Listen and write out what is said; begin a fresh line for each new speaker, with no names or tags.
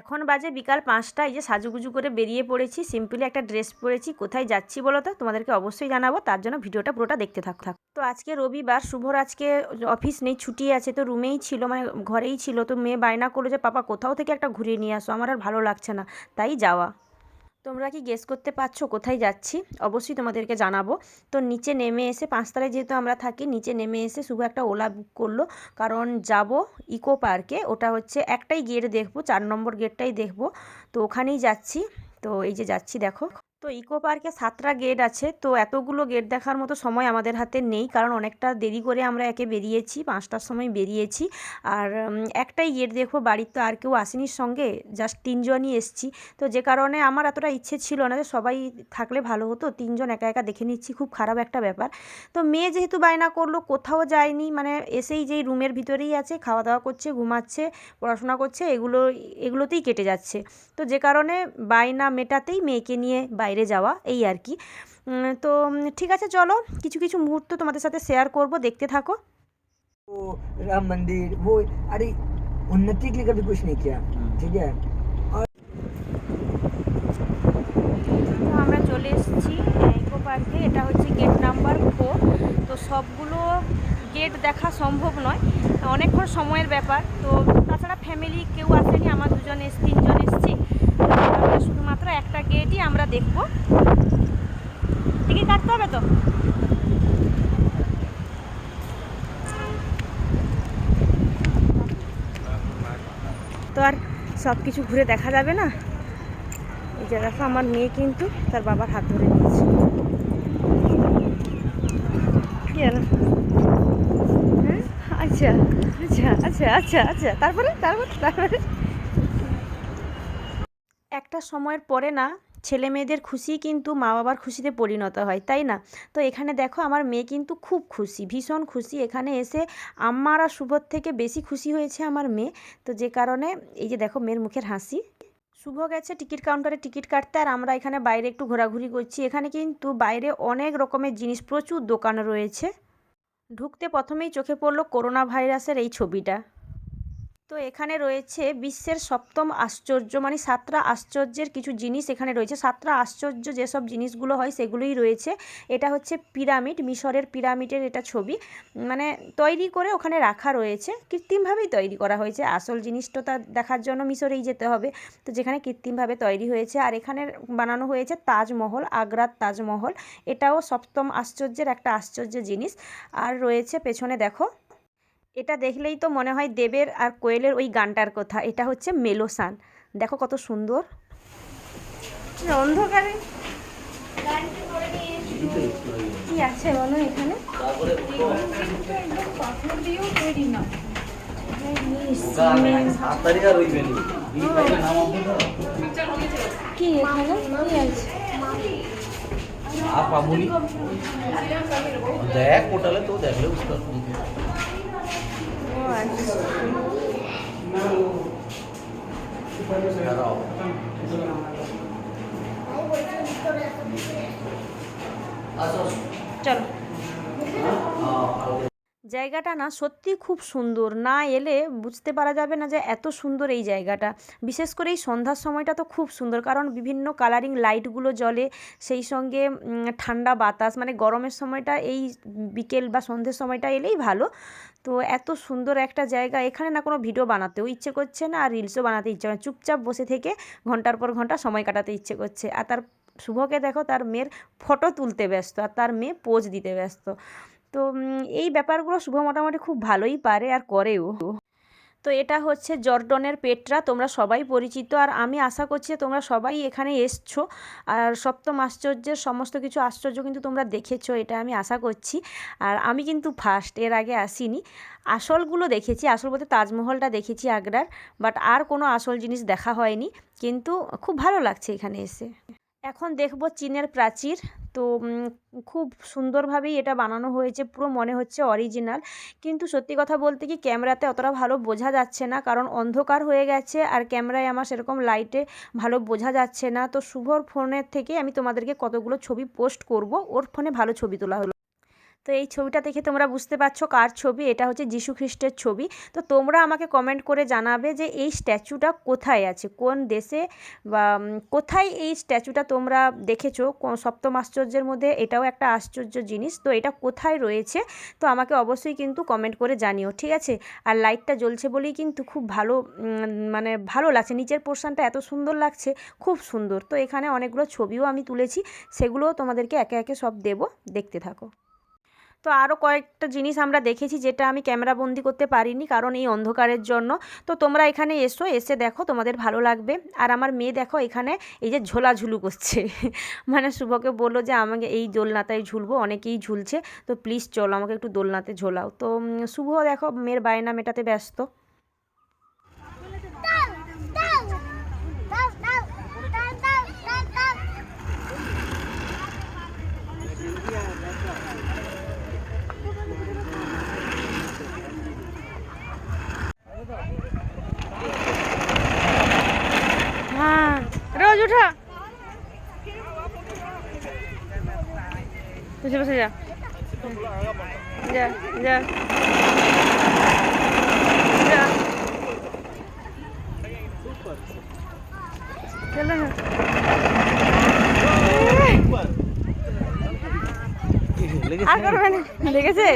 এখন বাজে বিকাল পাঁচটা এই যে সাজুগুজু করে বেরিয়ে পড়েছি, সিম্পলি একটা ড্রেস পরেছি, কোথায় যাচ্ছি বলো তো? তোমাদেরকে অবশ্যই জানাব, তার জন্য ভিডিওটা পুরোটা দেখতে থাক থাক। তো আজকে রবিবার শুভর আজকে অফিস নেই, ছুটি আছে, তো রুমেই ছিল মানে ঘরেই ছিল, তো মেয়ে বায়না করল যে, পাপা, কোথাও থেকে একটা ঘুরিয়ে নিয়ে আসো, আমার আর ভালো লাগছে না। তাই যাওয়া। তোমরা কি গেস করতে পারছ কোথায় যাচ্ছি? অবশ্যই তোমাদেরকে জানাব। তো নিচে নেমে এসে পাঁচতলায় যেহেতু আমরা থাকি, নিচে নেমে এসে শুভ একটা ওলা বুক করল। কারণ যাব ইকো পার্কে ওটা হচ্ছে একটাই গেট দেখব, চার নম্বর গেটটাই দেখব। তো ওখানেই যাচ্ছি। তো এই যে যাচ্ছি, দেখো। তো ইকো পার্কে সাতটা গেট আছে। তো এতগুলো গেট দেখার মতো সময় আমাদের হাতে নেই, কারণ অনেকটা দেরি করে আমরা একে বেরিয়েছি, পাঁচটার সময় বেরিয়েছি। আর একটাই গেট দেখব, বাড়ির তো আর কেউ আসেনি সঙ্গে জাস্ট তিনজনই এসছি। তো যে কারণে আমার এতটা ইচ্ছে ছিল না যে সবাই থাকলে ভালো হতো, তিনজন একা একা দেখে নিচ্ছি, খুব খারাপ একটা ব্যাপার। তো মেয়ে যেহেতু বায়না করল, কোথাও যায়নি মানে এসেই যেই রুমের ভিতরেই আছে, খাওয়া দাওয়া করছে, ঘুমাচ্ছে, পড়াশোনা করছে, এগুলো, এগুলোতেই কেটে যাচ্ছে। তো যে কারণে বায়না মেটাতেই মেয়েকে নিয়ে বাইরে যাওয়া এই আর কি উম, তো উম, ঠিক আছে চলো কিছু কিছু মুহূর্ত তোমাদের সাথে শেয়ার করব দেখতে থাকো
वो राम मंदिर वो अरे उन्नति के लिए कभी कुछ नहीं किया ठीक है
তো আমরা চলে এসেছি ইকো পার্কে এটা হচ্ছে গেট নাম্বার ফোর তো সবগুলো গেট দেখা সম্ভব নয় অনেকক্ষণ সময়ের ব্যাপার তো তাছাড়া ফ্যামিলি কেউ আসেনি আমার দুজন এস তিনজন এসেছি গেটই আমরা দেখব। টিকিট কাটতে হবে তো? তো আর সব কিছু ঘুরে দেখা যাবে না? এই যে দেখো, আমার মেয়ে কিন্তু তার বাবার হাত ধরে নিয়েছে। হ্যাঁ? আচ্ছা আচ্ছা আচ্ছা আচ্ছা আচ্ছা। তারপরে তারপরে তারপরে? একটা সময়ের পরে না ছেলে মেয়েদের খুশি কিন্তু মা বাবার খুশিতে পরিণত হয়, তাই না? তো এখানে দেখো আমার মেয়ে কিন্তু খুব খুশি, ভীষণ খুশি। এখানে এসে আমার আর শুভর থেকে বেশি খুশি হয়েছে আমার মেয়ে। তো যে কারণে এই যে দেখো মেয়ের মুখের হাসি। শুভ গেছে, টিকিট কাউন্টারে টিকিট কাটতে আর আমরা এখানে বাইরে একটু ঘোরাঘুরি করছি। এখানে কিন্তু বাইরে অনেক রকমের জিনিস, প্রচুর দোকান রয়েছে। ঢুকতে প্রথমেই চোখে পড়ল করোনা ভাইরাসের এই ছবিটা। তো এখানে রয়েছে বিশ্বের সপ্তম আশ্চর্য মানে সাতটা আশ্চর্যের কিছু জিনিস এখানে রয়েছে। সাতটা আশ্চর্য যেসব জিনিসগুলো হয় সেগুলোই রয়েছে। এটা হচ্ছে পিরামিড, মিশরের পিরামিডের এটা ছবি। মানে তৈরি করে ওখানে রাখা রয়েছে। কৃত্রিমভাবেই তৈরি করা হয়েছে। আসল জিনিসটা তা দেখার জন্য মিশরেই যেতে হবে। তো যেখানে কৃত্রিমভাবে তৈরি হয়েছে। আর এখানে বানানো হয়েছে তাজমহল, আগ্রার তাজমহল। এটাও সপ্তম আশ্চর্যের একটা আশ্চর্য জিনিস। আর রয়েছে পেছনে দেখো এটা দেখলেই তো মনে হয় দেবের আর কোয়েলের ওই গানটার কথা। এটা হচ্ছে মেলোসান। দেখো কত সুন্দর। অন্ধকারে কি আছে বলো এখানে? কি এখানে? কি আছে?
আর পাবুনি? দেখ পোর্টালে তো দেখলে বুঝতে দাঁড়াও আসো
চলো
হ্যাঁ
জায়গাটা না সত্যি খুব সুন্দর। না এলে বুঝতে পারা যাবে না যে এত সুন্দর এই জায়গাটা। বিশেষ করে এই সন্ধ্যার সময়টা তো খুব সুন্দর, কারণ বিভিন্ন কালারিং লাইটগুলো জ্বলে, সেই সঙ্গে ঠান্ডা বাতাস মানে গরমের সময়টা এই বিকেল বা সন্ধ্যের সময়টা এলেই ভালো। তো এত সুন্দর একটা জায়গা, এখানে না কোনো ভিডিও বানাতেও ইচ্ছে করছে না, আর রিলসও বানাতে ইচ্ছে না। চুপচাপ বসে থেকে ঘণ্টার পর ঘণ্টা সময় কাটাতে ইচ্ছে করছে। আর তার শুভকে দেখো, তার মেয়ের ফটো তুলতে ব্যস্ত, আর তার মেয়ে পোজ দিতে ব্যস্ত। তো এই ব্যাপারগুলো শুভ মোটামুটি খুব ভালোই পারে আর করেও। তো এটা হচ্ছে জর্ডনের পেটরা, তোমরা সবাই পরিচিত আর আমি আশা করছি তোমরা সবাই এখানে এসছো। আর সপ্তম আশ্চর্যের সমস্ত কিছু আশ্চর্য কিন্তু তোমরা দেখেছ, এটা আমি আশা করছি। আর আমি কিন্তু ফার্স্ট এর আগে আসিনি। আসলগুলো দেখেছি, আসল বলতে তাজমহলটা দেখেছি আগ্রার বাট আর কোনো আসল জিনিস দেখা হয়নি। কিন্তু খুব ভালো লাগছে এখানে এসে। এখন দেখব চীনের প্রাচীর। তো খুব সুন্দরভাবেই এটা বানানো হয়েছে, পুরো মনে হচ্ছে অরিজিনাল। কিন্তু সত্যি কথা বলতে কি, ক্যামেরাতে অতটা ভালো বোঝা যাচ্ছে না, কারণ অন্ধকার হয়ে গেছে আর ক্যামেরায় আমার সেরকম লাইটে ভালো বোঝা যাচ্ছে না। তো শুভর ফোনের থেকে আমি তোমাদেরকে কতগুলো ছবি পোস্ট করব, ওর ফোনে ভালো ছবি তোলা হলো। তো এই ছবিটা দেখে তোমরা বুঝতে পারছ কার ছবি, এটা হচ্ছে যীশু খ্রিস্টের ছবি। তো তোমরা আমাকে কমেন্ট করে জানাবে যে এই স্ট্যাচুটা কোথায় আছে, কোন দেশে বা কোথায় এই স্ট্যাচুটা তোমরা দেখেছ? সপ্তম আশ্চর্যের মধ্যে এটাও একটা আশ্চর্য জিনিস। তো এটা কোথায় রয়েছে? তো আমাকে অবশ্যই কিন্তু কমেন্ট করে জানিও, ঠিক আছে? আর লাইটটা জ্বলছে বলেই কিন্তু খুব ভালো মানে ভালো লাগছে। নিচের পোর্শনটা এত সুন্দর লাগছে, খুব সুন্দর। তো এখানে অনেকগুলো ছবিও আমি তুলেছি, সেগুলোও তোমাদেরকে একে একে সব দেবো। দেখতে থাকো। তো আরও কয়েকটা জিনিস আমরা দেখেছি যেটা আমি ক্যামেরা বন্দি করতে পারিনি, কারণ এই অন্ধকারের জন্য। তো তোমরা এখানে এসো, এসে দেখো, তোমাদের ভালো লাগবে। আর আমার মেয়ে দেখো এখানে এই যে ঝোলাঝুলু করছে। মানে শুভকে বলল যে, আমাকে এই দোলনাতায় ঝুলবো, অনেকেই ঝুলছে। তো প্লিজ চলো, আমাকে একটু দোলনাতে ঝোলাও। তো শুভ দেখো, মেয়ের বায়না মেটাতে ব্যস্ত। ওঠা বসে বসে যা যা যা चलो আর করবে না দেখেছে